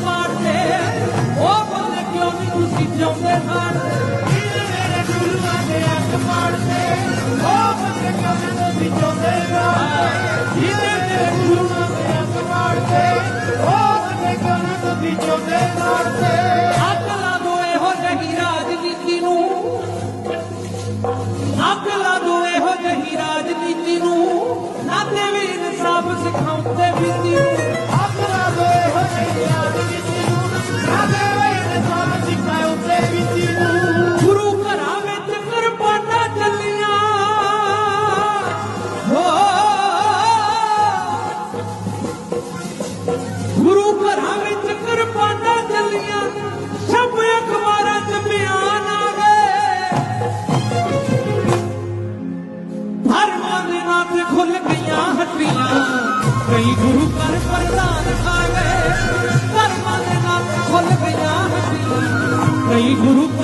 ਪਾੜਦੇ ਉਹ ਬੰਦੇ ਕਿਉਂ ਨਹੀਂ ਤੁਸੀਂ ਜਿਉਂਦੇ ਹਾਰਦੇ ਵੀਰ ਮੇਰੇ ਗੁਰੂਆਂ ਦੇ ਅੱਖ ਪਾੜਦੇ ਉਹ ਬੰਦੇ ਕਿਉਂ ਨਹੀਂ ਤੁਸੀਂ ਚੋਦੇ ਰਾਹ ਜਿਹਦੇ ਮੇਰੇ ਗੁਰੂਆਂ ਦੇ ਅੱਖ ਪਾੜਦੇ ਉਹ ਬੰਦੇ ਕਿਉਂ ਨਹੀਂ ਤੁਸੀਂ ਚੋਦੇ ਰਾਹ ਅੱਗ ਲਾ ਦੋ ਇਹੋ ਜਿਹੀ ਰਾਜਨੀਤੀ ਨੂੰ। ਅੱਗ ਲਾ ਦੋ ਇਹੋ ਜਿਹੀ ਰਾਜਨੀਤੀ ਨੂੰ। ਨਾਤੇ ਵੀ ਇਨਸਾਫ ਸਿਖਾਉਂਦੇ ਬੀਤੀ ਧਰਮਾਂ ਖੁੱਲ ਗਈਆਂ ਹੱਟੀਆਂ ਕਈ ਗੁਰੂ ਪਰ ਪ੍ਰਧਾਨ ਆ ਗਏ ਧਰਮਾਂ ਦੇ ਨਾਂ ਖੁੱਲ ਗਈਆਂ ਹੱਟੀਆਂ ਕਈ ਗੁਰੂ ਘਰ